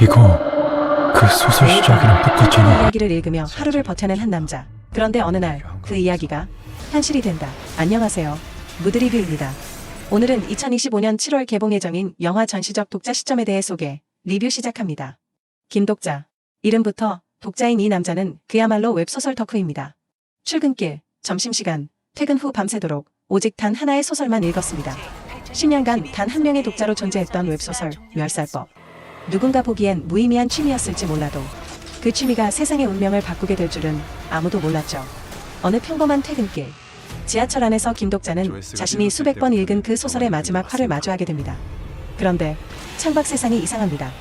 이거 그 소설 시작이랑 똑같잖아. 이야기를 읽으며 하루를 버텨낸 한 남자. 그런데 어느 날 그 이야기가 현실이 된다. 안녕하세요. 무드리뷰입니다. 오늘은 2025년 7월 개봉 예정인 영화 전시적 독자 시점에 대해 소개, 리뷰 시작합니다. 김독자. 이름부터 독자인 이 남자는 그야말로 웹소설 덕후입니다. 출근길, 점심시간, 퇴근 후 밤새도록 오직 단 하나의 소설만 읽었습니다. 10년간 단 한 명의 독자로 존재했던 웹소설, 멸살법. 누군가 보기엔 무의미한 취미였을지 몰라도 그 취미가 세상의 운명을 바꾸게 될 줄은 아무도 몰랐죠. 어느 평범한 퇴근길. 지하철 안에서 김독자는 자신이 수백 번 읽은 그 소설의 마지막 화를 마주하게 됩니다. 그런데 창밖 세상이 이상합니다.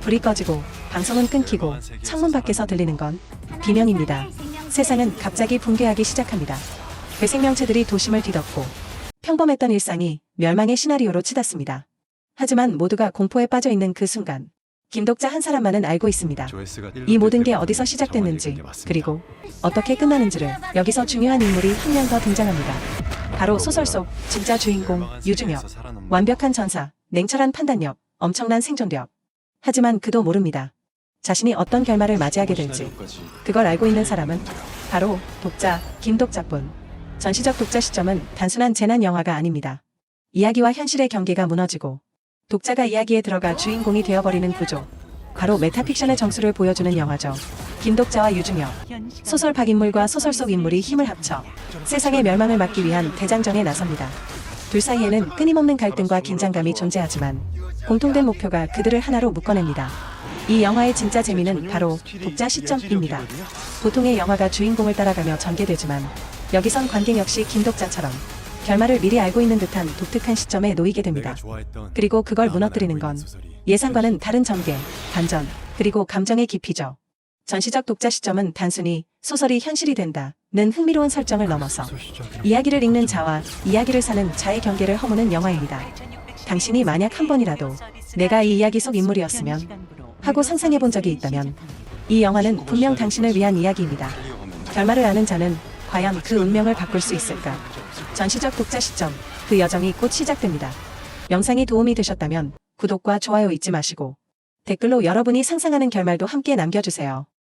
불이 꺼지고 방송은 끊기고 창문 밖에서 들리는 건 비명입니다. 세상은 갑자기 붕괴하기 시작합니다. 배생명체들이 도심을 뒤덮고 평범했던 일상이 멸망의 시나리오로 치닫습니다. 하지만 모두가 공포에 빠져 있는 그 순간 김독자 한 사람만은 알고 있습니다. 이 모든 게 어디서 시작됐는지 그리고 어떻게 끝나는지를 여기서 중요한 인물이 한 명 더 등장합니다. 바로 소설 속 진짜 주인공 유중혁. 완벽한 전사, 냉철한 판단력, 엄청난 생존력. 하지만 그도 모릅니다. 자신이 어떤 결말을 맞이하게 될지. 그걸 알고 있는 사람은 바로 독자 김독자뿐. 전시적 독자 시점은 단순한 재난 영화가 아닙니다. 이야기와 현실의 경계가 무너지고 독자가 이야기에 들어가 주인공이 되어버리는 구조. 바로 메타픽션의 정수를 보여주는 영화죠. 김독자와 유중혁. 소설 박인물과 소설 속 인물이 힘을 합쳐 세상의 멸망을 막기 위한 대장정에 나섭니다. 둘 사이에는 끊임없는 갈등과 긴장감이 존재하지만 공통된 목표가 그들을 하나로 묶어냅니다. 이 영화의 진짜 재미는 바로 독자 시점입니다. 보통의 영화가 주인공을 따라가며 전개되지만 여기선 관객 역시 김독자처럼 결말을 미리 알고 있는 듯한 독특한 시점에 놓이게 됩니다. 그리고 그걸 무너뜨리는 건 예상과는 다른 전개, 반전, 그리고 감정의 깊이죠. 전시적 독자 시점은 단순히 소설이 현실이 된다 는 흥미로운 설정을 넘어서 이야기를 읽는 자와 이야기를 사는 자의 경계를 허무는 영화입니다. 당신이 만약 한 번이라도 내가 이 이야기 속 인물이었으면 하고 상상해 본 적이 있다면 이 영화는 분명 당신을 위한 이야기입니다. 결말을 아는 자는 과연 그 운명을 바꿀 수 있을까? 전시적 독자 시점, 그 여정이 곧 시작됩니다. 영상이 도움이 되셨다면 구독과 좋아요 잊지 마시고 댓글로 여러분이 상상하는 결말도 함께 남겨주세요.